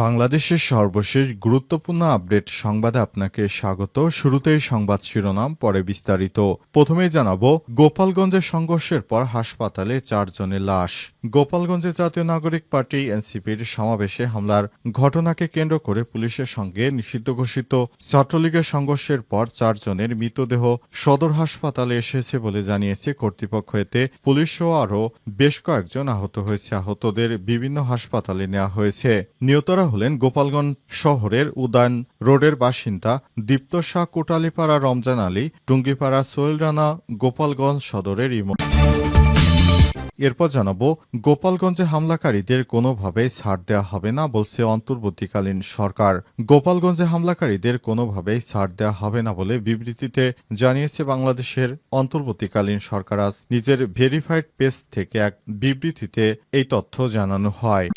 বাংলাদেশের সর্বশেষ গুরুত্বপূর্ণ আপডেট সংবাদে আপনাকে স্বাগত। শুরুতেই সংবাদ শিরোনাম, পরে বিস্তারিত। প্রথমেই জানাব, গোপালগঞ্জের সংঘর্ষের পর হাসপাতালে চারজনের লাশ। গোপালগঞ্জে জাতীয় নাগরিক পার্টি এনসিপির সমাবেশে হামলার ঘটনাকে কেন্দ্র করে পুলিশের সঙ্গে নিষিদ্ধ ঘোষিত ছাত্রলীগের সংঘর্ষের পর চারজনের মৃতদেহ সদর হাসপাতালে এসেছে বলে জানিয়েছে কর্তৃপক্ষ। এতে পুলিশও আরও বেশ কয়েকজন আহত হয়েছে। আহতদের বিভিন্ন হাসপাতালে নেওয়া হয়েছে। নিহতরা হলেন গোপালগঞ্জ শহরের উদয়ন রোডের বাসিন্দা দীপ্ত শাহ কোটালীপাড়া রমজান আলী, টুঙ্গিপাড়া সোহেল রানা, গোপালগঞ্জ সদরের ইমো। এরপর জানাব, গোপালগঞ্জে হামলাকারীদের কোনোভাবেই ছাড় দেওয়া হবে না বলছে অন্তর্বর্তীকালীন সরকার। গোপালগঞ্জে হামলাকারীদের কোনোভাবেই ছাড় দেওয়া হবে না বলে বিবৃতিতে জানিয়েছে বাংলাদেশের অন্তর্বর্তীকালীন সরকার। আজ নিজের ভেরিফাইড পেজ থেকে এক বিবৃতিতে এই তথ্য জানানো হয়।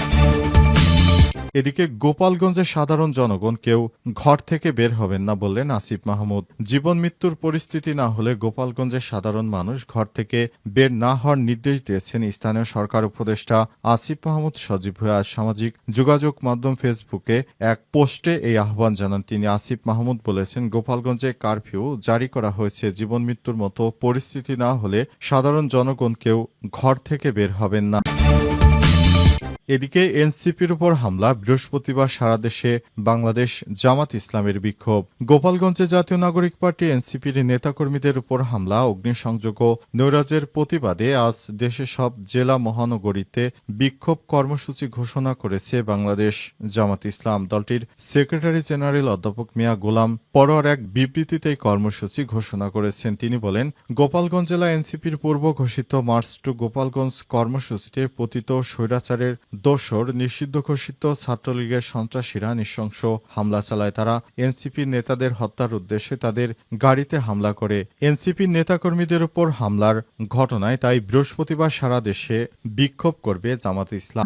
এদিকে গোপালগঞ্জের সাধারণ জনগণ কেউ ঘর থেকে বের হবেন না বললেন আসিফ মাহমুদ। জীবন মৃত্যুর পরিস্থিতি না হলে গোপালগঞ্জের সাধারণ মানুষ ঘর থেকে বের না হওয়ার নির্দেশ দিয়েছেন স্থানীয় সরকার উপদেষ্টা আসিফ মাহমুদ সজীব হয়ে আজ সামাজিক যোগাযোগ মাধ্যম ফেসবুকে এক পোস্টে এই আহ্বান জানান তিনি। আসিফ মাহমুদ বলেছেন, গোপালগঞ্জে কারফিউ জারি করা হয়েছে। জীবন মৃত্যুর মতো পরিস্থিতি না হলে সাধারণ জনগণ কেউ ঘর থেকে বের হবেন না। এদিকে এনসিপির উপর হামলা, বৃহস্পতিবার সারা দেশে বাংলাদেশ জামাত ইসলামের বিক্ষোভ। গোপালগঞ্জে জাতীয় নাগরিক পার্টি এনসিপির নেতাকর্মীদের উপর হামলা, অগ্নিসংযোগ ও নৈরাজের প্রতিবাদে আজ দেশের সব জেলা মহানগরীতে বিক্ষোভ কর্মসূচি ঘোষণা করেছে বাংলাদেশ জামাত ইসলাম। দলটির সেক্রেটারি জেনারেল অধ্যাপক মিয়া গোলাম পরোয়ার এক বিবৃতিতে কর্মসূচি ঘোষণা করেছেন। তিনি বলেন, গোপালগঞ্জ জেলা এনসিপির পূর্ব ঘোষিত মার্চ টু গোপালগঞ্জ কর্মসূচিতে পতিত স্বৈরাচারের দোসর নিষিদ্ধ ঘোষিত ছাত্রলীগের সন্ত্রাসীরা নৃশংস হামলা চালায় তারা। এনসিপি নেতাদের হত্যার উদ্দেশ্যে তাদের গাড়িতে হামলা করে। এনসিপি নেতাকর্মীদের উপর হামলার ঘটনায় তাই বৃহস্পতিবার সারা দেশে বিক্ষোভ করবে জামাত ইসলাম।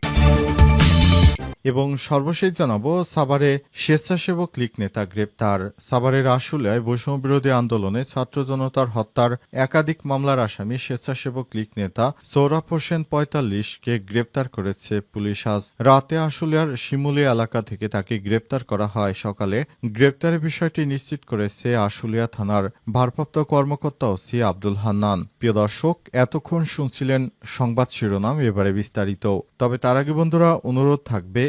এবং সর্বশেষ জানাব, সাভারে স্বেচ্ছাসেবক লীগ নেতা গ্রেপ্তার। সাভারের আশুলিয়ায় বৈষম্য বিরোধী আন্দোলনে ছাত্র জনতার হত্যার একাধিক মামলার আসামি স্বেচ্ছাসেবক লীগ নেতা সৌরভ হোসেন পঁয়তাল্লিশকে গ্রেপ্তার করেছে পুলিশ। আজ রাতে আশুলিয়ার শিমুলি এলাকা থেকে তাকে গ্রেপ্তার করা হয়। সকালে গ্রেপ্তারের বিষয়টি নিশ্চিত করেছে আশুলিয়া থানার ভারপ্রাপ্ত কর্মকর্তা ওসি আব্দুল হান্নান। প্রিয় দর্শক, এতক্ষণ শুনছিলেন সংবাদ শিরোনাম, এবারে বিস্তারিত। তবে তার আগে বন্ধুরা, অনুরোধ থাকবে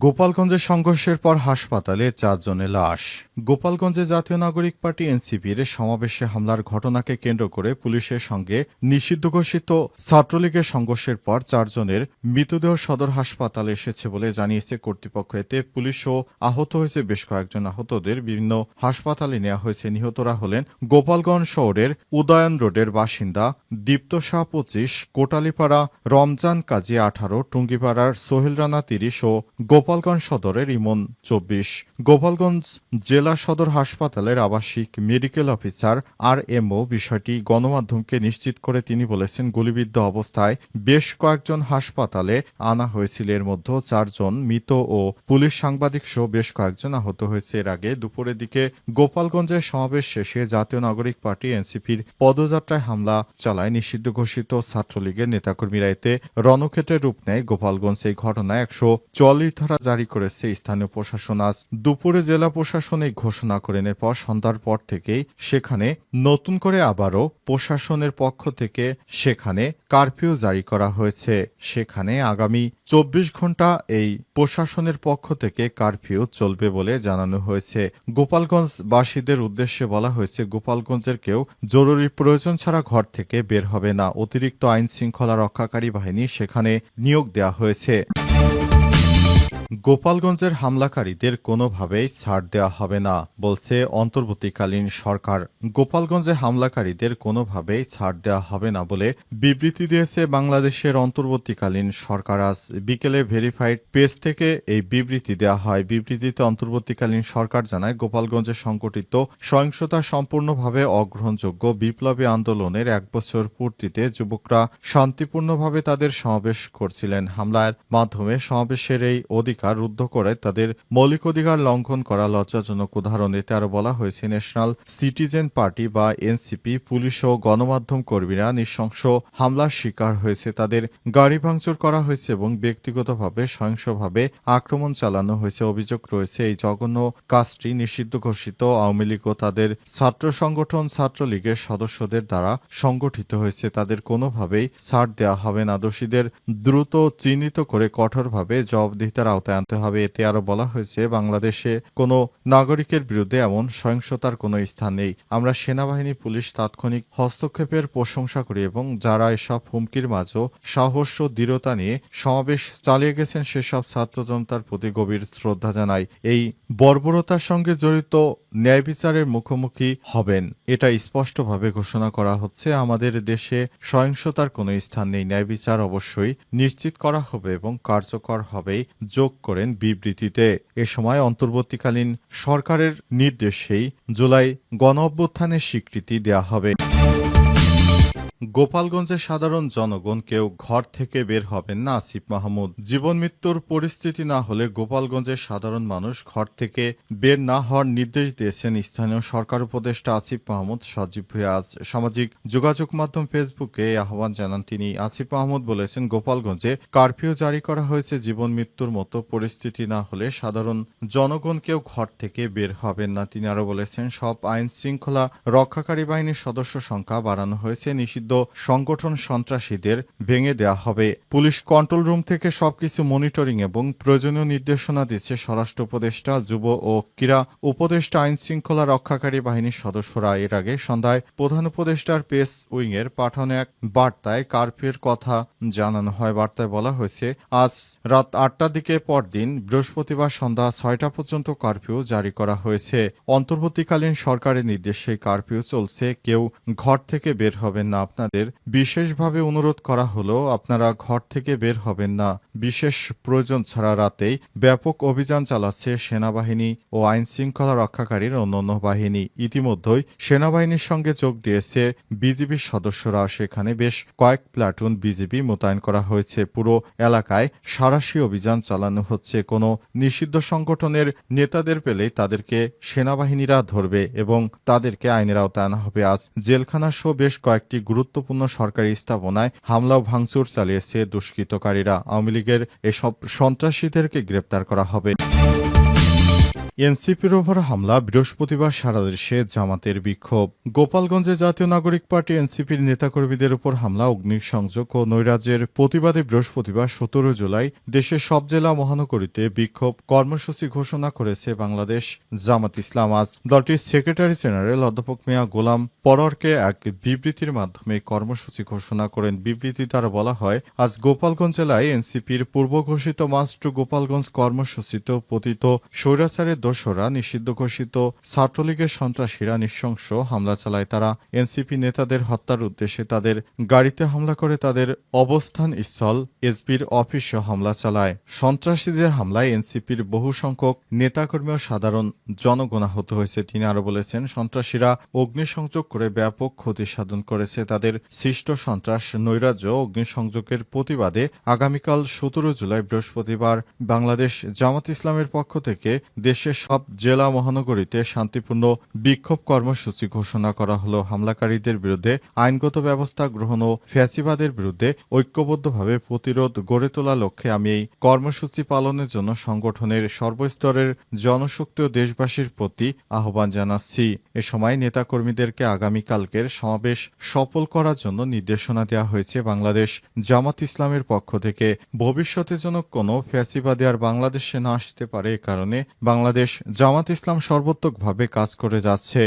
গোপালগঞ্জের সংঘর্ষের পর হাসপাতালে চারজনের লাশ। গোপালগঞ্জে জাতীয় নাগরিক পার্টি এনসিপির সমাবেশে হামলার ঘটনাকে কেন্দ্র করে পুলিশের সঙ্গে নিষিদ্ধ ঘোষিত ছাত্রলীগের সংঘর্ষের পর চারজনের মৃতদেহ সদর হাসপাতালে এসেছে বলে জানিয়েছে কর্তৃপক্ষ। এতে পুলিশও আহত হয়েছে বেশ কয়েকজন আহতদের। বিভিন্ন হাসপাতালে নেওয়া হয়েছে। নিহতরা হলেন গোপালগঞ্জ শহরের উদয়ন রোডের বাসিন্দা দীপ্ত শাহ পঁচিশ, কোটালীপাড়া রমজান কাজী আঠারো, টুঙ্গিপাড়ার সোহেল রানা তিরিশ ও গোপালগঞ্জ সদরের ইমন চব্বিশ। গোপালগঞ্জ জেলা সদর হাসপাতালের আবাসিক মেডিকেল অফিসার আর এমও বিষয়টি গণমাধ্যমকে নিশ্চিত করে তিনি বলেছেন, গুলিবিদ্ধ অবস্থায় বেশ কয়েকজন হাসপাতালে আনা হয়েছিল। এর মধ্যে চারজন মৃত ও পুলিশ সাংবাদিক সহ বেশ কয়েকজন আহত হয়েছে। এর আগে দুপুরের দিকে গোপালগঞ্জের সমাবেশ শেষে জাতীয় নাগরিক পার্টি এনসিপির পদযাত্রায় হামলা চালায় নিষিদ্ধ ঘোষিত ছাত্রলীগের নেতাকর্মীরা। এতে রণক্ষেত্রের রূপ নেয় গোপালগঞ্জ। এই ঘটনায় একশো চল্লিশ ধারা জারি করেছে স্থানীয় প্রশাসন। আজ দুপুরে জেলা প্রশাসন এই ঘোষণা করেন। এরপর সন্ধ্যার পর থেকেই সেখানে নতুন করে আবারও প্রশাসনের পক্ষ থেকে সেখানে কারফিউ জারি করা হয়েছে। সেখানে আগামী চব্বিশ ঘণ্টা এই প্রশাসনের পক্ষ থেকে কারফিউ চলবে বলে জানানো হয়েছে। গোপালগঞ্জবাসীদের উদ্দেশ্যে বলা হয়েছে, গোপালগঞ্জের কেউ জরুরি প্রয়োজন ছাড়া ঘর থেকে বের হবে না। অতিরিক্ত আইন শৃঙ্খলা রক্ষাকারী বাহিনী সেখানে নিয়োগ দেওয়া হয়েছে। গোপালগঞ্জের হামলাকারীদের কোনোভাবেই ছাড় দেওয়া হবে না, বলছে অন্তর্বর্তীকালীন সরকার। গোপালগঞ্জে হামলাকারীদের কোনোভাবেই ছাড় দেওয়া হবে না বলে বিবৃতি দিয়েছে বাংলাদেশের অন্তর্বর্তীকালীন সরকার। আজ বিকেলে ভেরিফাইড পেজ থেকে এই বিবৃতি দেওয়া হয়। বিবৃতিতে অন্তর্বর্তীকালীন সরকার জানায়, গোপালগঞ্জে সংগঠিত সহিংসতা সম্পূর্ণভাবে অগ্রহণযোগ্য বিপ্লবী আন্দোলনের এক বছর পূর্তিতে যুবকরা শান্তিপূর্ণভাবে তাদের সমাবেশ করছিলেন। হামলার মাধ্যমে সমাবেশের এই অধিকার রুদ্ধ করে তাদের মৌলিক অধিকার লঙ্ঘন করা লজ্জাজনক উদাহরণ এতে আরও বলা হয়েছে, ন্যাশনাল সিটিজেন পার্টি বা এনসিপি, পুলিশ ও গণমাধ্যম কর্মীরা নৃশংস হামলার শিকার হয়েছে। তাদের গাড়ি ভাঙচুর করা হয়েছে এবং ব্যক্তিগতভাবে সহিংসভাবে আক্রমণ চালানো হয়েছে। অভিযোগ রয়েছে, এই জঘন্য কাজটি নিষিদ্ধ ঘোষিত আওয়ামী লীগ ও তাদের ছাত্র সংগঠন ছাত্রলীগের সদস্যদের দ্বারা সংগঠিত হয়েছে। তাদের কোনোভাবেই ছাড় দেওয়া হবে না। দোষীদের দ্রুত চিহ্নিত করে কঠোরভাবে জবাবদিহিতার আওতায় আনতে হবে। এতে আরও বলা হয়েছে, বাংলাদেশে কোনো নাগরিকের বিরুদ্ধে এমন সহিংসতার কোনো স্থান নেই। আমরা সেনাবাহিনী, পুলিশ তাৎক্ষণিক হস্তক্ষেপের প্রশংসা করি এবং যারা এসব হুমকির মাঝেও সাহস ও দৃঢ়তা নিয়ে সমাবেশ চালিয়ে গেছেন, সেসব ছাত্র জনতার প্রতি গভীর শ্রদ্ধা জানাই। এই বর্বরতার সঙ্গে জড়িত ন্যায় বিচারের মুখোমুখি হবেন, এটা স্পষ্টভাবে ঘোষণা করা হচ্ছে। আমাদের দেশে সহিংসতার কোনো স্থান নেই। ন্যায় বিচার অবশ্যই নিশ্চিত করা হবে এবং কার্যকর হবেই। যোগ করেন বিবৃতিতে। এ সময় অন্তর্বর্তীকালীন সরকারের নির্দেশেই জুলাই গণ অভ্যুত্থানের স্বীকৃতি দেয়া হবে। গোপালগঞ্জের সাধারণ জনগণ কেউ ঘর থেকে বের হবেন না, আসিফ মাহমুদ। জীবন মৃত্যুর পরিস্থিতি না হলে গোপালগঞ্জের সাধারণ মানুষ ঘর থেকে বের না হওয়ার নির্দেশ দিয়েছেন স্থানীয় সরকার উপদেষ্টা আসিফ মাহমুদ সজীব ভুঁইয়া আজ সামাজিক যোগাযোগ মাধ্যম ফেসবুকে আহ্বান জানান তিনি। আসিফ মাহমুদ বলেছেন, গোপালগঞ্জে কারফিউ জারি করা হয়েছে, জীবন মৃত্যুর মতো পরিস্থিতি না হলে সাধারণ জনগণ কেউ ঘর থেকে বের হবেন না। তিনি আরও বলেছেন, সব আইন শৃঙ্খলা রক্ষাকারী বাহিনীর সদস্য সংখ্যা বাড়ানো হয়েছে। নিষিদ্ধ সংগঠন সন্ত্রাসীদের ভেঙে দেওয়া হবে। পুলিশ কন্ট্রোল রুম থেকে সবকিছু মনিটরিং এবং প্রয়োজনীয় নির্দেশনা দিচ্ছে স্বরাষ্ট্র উপদেষ্টা, যুব ও ক্রীড়া উপদেষ্টা আইন শৃঙ্খলা রক্ষাকারী বাহিনীর সদস্যরা। এর আগে সন্ধ্যায় প্রধান উপদেষ্টার পেস উইংয়ের পাঠানো এক বার্তায় কারফিউর কথা জানানো হয়। বার্তায় বলা হয়েছে, আজ রাত আটটার দিকে পরদিন বৃহস্পতিবার সন্ধ্যা ছয়টা পর্যন্ত কারফিউ জারি করা হয়েছে। অন্তর্বর্তীকালীন সরকারের নির্দেশে কারফিউ চলছে। কেউ ঘর থেকে বের হবেন না। আপনাদের বিশেষভাবে অনুরোধ করা হলো, আপনারা ঘর থেকে বের হবেন না। বিশেষ প্রয়োজন ছাড়া রাতেই ব্যাপক অভিযান চালাচ্ছে সেনাবাহিনী ও আইন শৃঙ্খলা রক্ষাকারীর অন্যান্য বাহিনী। ইতিমধ্যেই সেনাবাহিনীর সঙ্গে যোগ দিয়েছে বিজিবির সদস্যরা। সেখানে বেশ কয়েক প্লাটুন বিজিবি মোতায়েন করা হয়েছে। পুরো এলাকায় সারাশি অভিযান চালানো হচ্ছে। কোনো নিষিদ্ধ সংগঠনের নেতাদের পেলেই তাদেরকে সেনাবাহিনীরা ধরবে এবং তাদেরকে আইনের আওতায় আনা হবে। আজ জেলখানা সহ বেশ কয়েকটি গুরুত্বপূর্ণ সরকারি স্থাপনায় হামলা ও ভাঙচুর চালিয়েছে দুষ্কৃতকারীরা। আওয়ামী লীগের এসব সন্ত্রাসীদেরকে গ্রেপ্তার করা হবে। এনসিপির ওপর হামলা, বৃহস্পতিবার সারা দেশে জামাতের বিক্ষোভ। গোপালগঞ্জে জাতীয় নাগরিক পার্টি এনসিপির নেতাকর্মীদের উপর হামলা, অগ্নিসংযোগ ও নৈরাজ্যের প্রতিবাদে বৃহস্পতিবার সতেরো জুলাই দেশের সব জেলা মহানগরীতে বিক্ষোভ কর্মসূচি ঘোষণা করেছে বাংলাদেশ জামাত ইসলাম। আজ দলটির সেক্রেটারি জেনারেল অধ্যাপক মিয়া গোলাম পররকে এক বিবৃতির মাধ্যমে কর্মসূচি ঘোষণা করেন। বিবৃতি দ্বারা বলা হয়, আজ গোপালগঞ্জ জেলায় এনসিপির পূর্ব ঘোষিত মাস্ট গোপালগঞ্জ কর্মসূচিতে পতিত স্বৈরাচারের দোসরা নিষিদ্ধ ঘোষিত ছাত্রলীগের সন্ত্রাসীরা নৃশংস হামলা চালায় তারা। এনসিপি নেতাদের হত্যার উদ্দেশ্যে তাদের গাড়িতে হামলা করে তাদের অবস্থান স্থল এসবির অফিসে হামলা চালায়। সন্ত্রাসীদের হামলায় এনসিপির বহু সংখ্যক নেতাকর্মী ও সাধারণ জনগণ আহত হয়েছে, তিনি আরও বলেছেন। সন্ত্রাসীরা অগ্নিসংযোগ করে ব্যাপক ক্ষতি সাধন করেছে। তাদের সৃষ্ট সন্ত্রাস, নৈরাজ্য অগ্নিসংযোগের প্রতিবাদে আগামীকাল সতেরো জুলাই বৃহস্পতিবার বাংলাদেশ জামাত ইসলামের পক্ষ থেকে দেশের সব জেলা মহানগরীতে শান্তিপূর্ণ বিক্ষোভ কর্মসূচি ঘোষণা করা হলো। হামলাকারীদের বিরুদ্ধে আইনগত ব্যবস্থা গ্রহণ ও ফ্যাসিবাদের বিরুদ্ধে ঐক্যবদ্ধভাবে প্রতিরোধ গড়ে তোলা লক্ষ্যে আমি এই কর্মসূচি পালনের জন্য সংগঠনের সর্বস্তরের জনশক্তি ও দেশবাসীর প্রতি আহ্বান জানাচ্ছি। এ সময় নেতাকর্মীদেরকে আগামীকালকের সমাবেশ সফল করার জন্য নির্দেশনা দেওয়া হয়েছে বাংলাদেশ জামাত ইসলামের পক্ষ থেকে। ভবিষ্যতে যেন কোনো ফ্যাসিবাদে আর বাংলাদেশে না আসতে পারে এ কারণে বাংলাদেশ জামাত ইসলাম সর্বোত্তকভাবে কাজ করে যাচ্ছে।